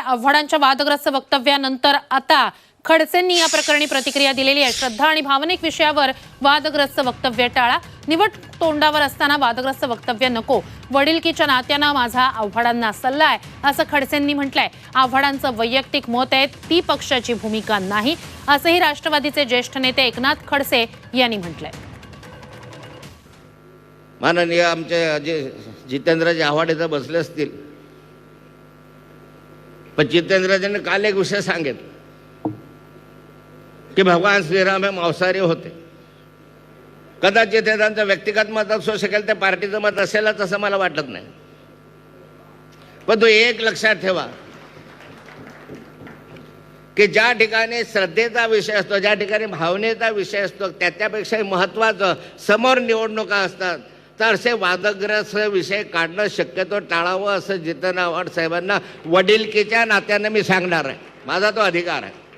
आव्हाडांच्या वादग्रस्त वक्तव्यानंतर आता खडसेंनी या प्रकरणी प्रतिक्रिया दिलेली आहे. श्रद्धा आणि भावनिक विषयावर वादग्रस्त वक्तव्य टाळा. निवड तोंडावर असताना वादग्रस्त वक्तव्य नको. वडिलकीच्या नात्यानं माझा आव्हाडांना सल्ला आहे असं खडसेंनी म्हटलंय. आव्हाडांचं वैयक्तिक मत आहे ती पक्षाची भूमिका नाही असंही राष्ट्रवादीचे ज्येष्ठ नेते एकनाथ खडसे यांनी म्हटलंय. माननीय आमचे जे जितेंद्रजी आव्हाड इथं बसले असतील पण जितेंद्रजींनी काल एक विषय सांगितला की भगवान श्रीराम हे मांसाहारी होते. कदाचित हे त्यांचं व्यक्तिगत मत असू शकेल ते पार्टीचं मत असेलच असं मला वाटत नाही. पण तो एक लक्षात ठेवा की ज्या ठिकाणी श्रद्धेचा विषय असतो ज्या ठिकाणी भावनेचा विषय असतो त्याच्यापेक्षाही महत्त्वाचं समोर निवडणुका असतात तर असे वादग्रस्त विषय काढणं शक्यतो टाळावं असं जितन आव्हाड साहेबांना वडिलकीच्या नात्यानं मी सांगणार आहे. माझा तो अधिकार आहे.